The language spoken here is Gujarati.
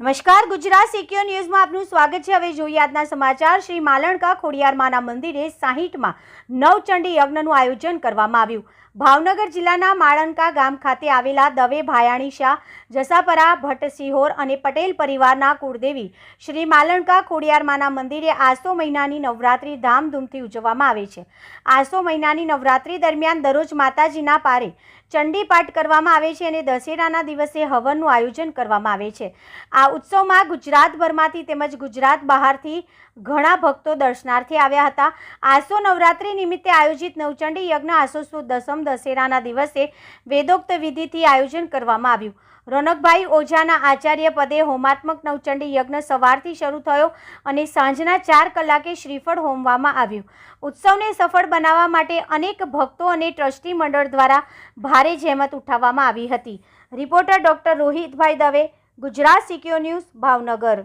નમસ્કાર, ગુજરાત સિક્યોર ન્યૂઝમાં આપનું સ્વાગત છે. હવે જોઈએ આજના સમાચાર. શ્રી માલણકા ખોડિયારમાના મંદિરે સાહીઠમાં નવચંડી યજ્ઞનું આયોજન કરવામાં આવ્યું. ભાવનગર જિલ્લાના માળણકા ગામ ખાતે આવેલા દવે ભાયાણી શાહ, જસાપરા ભટ્ટ સિહોર અને પટેલ પરિવારના કુળદેવી શ્રી માલણકા ખોડિયારમાના મંદિરે આસો મહિનાની નવરાત્રિ ધામધૂમથી ઉજવવામાં આવે છે. આસો મહિનાની નવરાત્રિ દરમિયાન દરરોજ માતાજીના પારે ચંડી પાઠ કરવામાં આવે છે અને દશેરાના દિવસે હવનનું આયોજન કરવામાં આવે છે. આ ઉત્સવમાં ગુજરાતભરમાંથી તેમજ ગુજરાત બહારથી ઘણા ભક્તો દર્શનાર્થે આવ્યા હતા. આસો નવરાત્રિ નિમિત્તે આયોજિત નવચંડી યજ્ઞ આસો સુદ દસમ દશેરાના દિવસે વેદોક્ત વિધિથી આયોજન કરવામાં આવ્યું. રોનકભાઈ ઓઝાના આચાર્ય પદે હોમાત્મક નવચંડી યજ્ઞ સવારથી શરૂ થયો અને સાંજના ચાર કલાકે શ્રીફળ હોમવામાં આવ્યું. ઉત્સવને સફળ બનાવવા માટે અનેક ભક્તો અને ટ્રસ્ટી મંડળ દ્વારા ભારે જહેમત ઉઠાવવામાં આવી હતી. Reporter doctor Rohitbhai Dave Gujarat secure news Bhavnagar